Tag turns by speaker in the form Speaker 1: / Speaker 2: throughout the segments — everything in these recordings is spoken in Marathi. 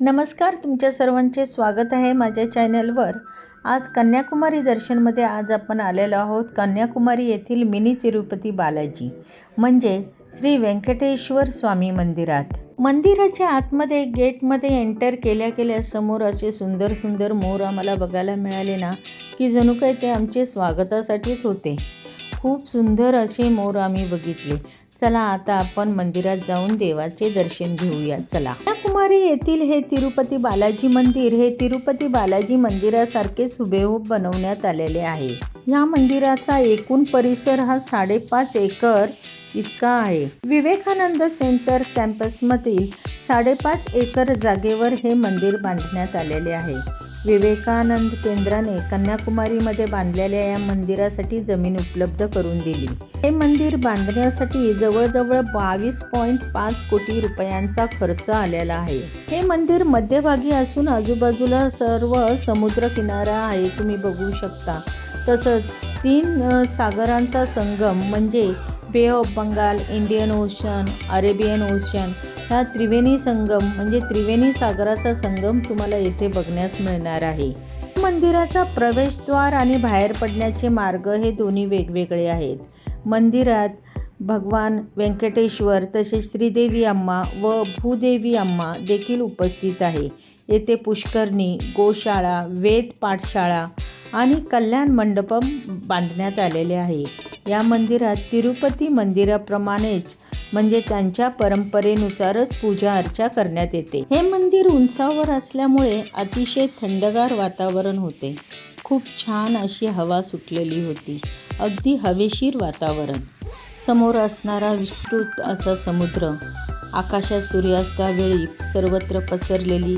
Speaker 1: नमस्कार तुमच्या सर्वांचे स्वागत आहे माझ्या चॅनलवर. आज कन्याकुमारी दर्शनमध्ये आज आपण आलेलो आहोत कन्याकुमारी येथील मिनी तिरुपती बालाजी म्हणजे श्री व्यंकटेश्वर स्वामी मंदिरात. मंदिराच्या आतमध्ये गेटमध्ये एंटर केल्या केल्या समोर असे सुंदर सुंदर मोर आम्हाला बघायला मिळाले ना की जणू काही ते आमचे स्वागतासाठीच होते. खूप सुंदर असे मोर आम्ही बघितले. चला आता आपण मंदिरात जाऊन देवाचे दर्शन घेऊया चला. कन्याकुमारी येथील हे तिरुपती बालाजी मंदिर हे तिरुपती बालाजी मंदिरासारखेच हुबेहूब बनवण्यात आलेले आहे. या मंदिराचा एकूण परिसर हा साडेपाच एकर इतका आहे. विवेकानंद सेंटर कॅम्पसमधील साडेपाच एकर जागेवर हे मंदिर बांधण्यात आलेले आहे. विवेकानंद केंद्राने कन्याकुमारीमध्ये बांधलेल्या या मंदिरासाठी जमीन उपलब्ध करून दिली. हे मंदिर बांधण्यासाठी जवळजवळ बावीस पॉईंट पाच कोटी रुपयांचा खर्च आलेला आहे. हे मंदिर मध्यभागी असून आजूबाजूला सर्व समुद्र किनारा आहे तुम्ही बघू शकता. तसंच तीन सागरांचा संगम म्हणजे bay of Bengal Indian ocean Arabian ocean ह्या त्रिवेणी संगम म्हणजे त्रिवेणी सागराचा संगम तुम्हाला येथे बघण्यास मिळणार आहे. मंदिराचा प्रवेशद्वार आणि बाहेर पडण्याचे मार्ग हे दोन्ही वेगवेगळे आहेत. मंदिरात भगवान व्यंकटेश्वर तसेच श्रीदेवी अम्मा व भूदेवी अम्मा देखील उपस्थित आहे. येथे पुष्करणी गोशाळा वेद पाठशाळा आणि कल्याण मंडपम बांधण्यात आलेले आहे. या मंदिरात तिरुपती मंदिराप्रमाणेच म्हणजे त्यांच्या परंपरेनुसारच पूजा अर्चा करण्यात येते. हे मंदिर उंचावर असल्यामुळे अतिशय थंडगार वातावरण होते. खूप छान अशी हवा सुटलेली होती. अगदी हवेशीर वातावरण. समोर असणारा विस्तृत असा समुद्र. आकाशात सूर्यास्तावेळी सर्वत्र पसरलेली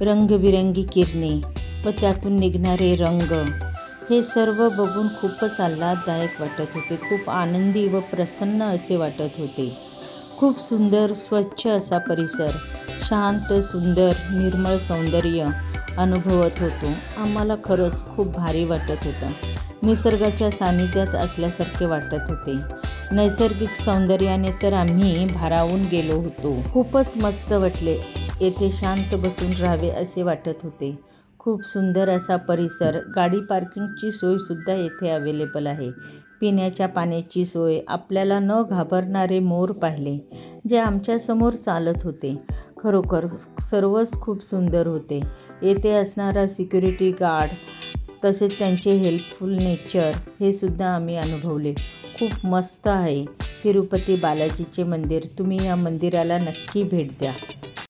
Speaker 1: रंगबिरंगी किरणे व त्यातून निघणारे रंग. हे सर्व बघून खूपच आल्हाददायक वाटत होते. खूप आनंदी व प्रसन्न असे वाटत होते. खूप सुंदर स्वच्छ असा परिसर. शांत सुंदर निर्मळ सौंदर्य अनुभवत होतो. आम्हाला खरंच खूप भारी वाटत होतं. निसर्गाच्या सानिध्यात असल्यासारखे वाटत होते. नैसर्गिक सौंदर्याने तर आम्ही भारावून गेलो होतो. खूपच मस्त वाटले. येथे शांत बसून राहावे असे वाटत होते. खूप सुंदर असा परिसर. गाडी पार्किंगची सोयसुद्धा येथे अवेलेबल आहे. पिण्याच्या पाण्याची सोय आपल्याला न घाबरणारे मोर पाहिले जे आमच्यासमोर चालत होते. खरोखर सर्वच खूप सुंदर होते. येथे असणारा सिक्युरिटी गार्ड तसेच त्यांचे हेल्पफुल नेचर हे सुद्धा आम्ही अनुभवले. खूप मस्त आहे. तिरुपती बालाजीचे मंदिर तुम्ही या मंदिराला नक्की भेट द्या.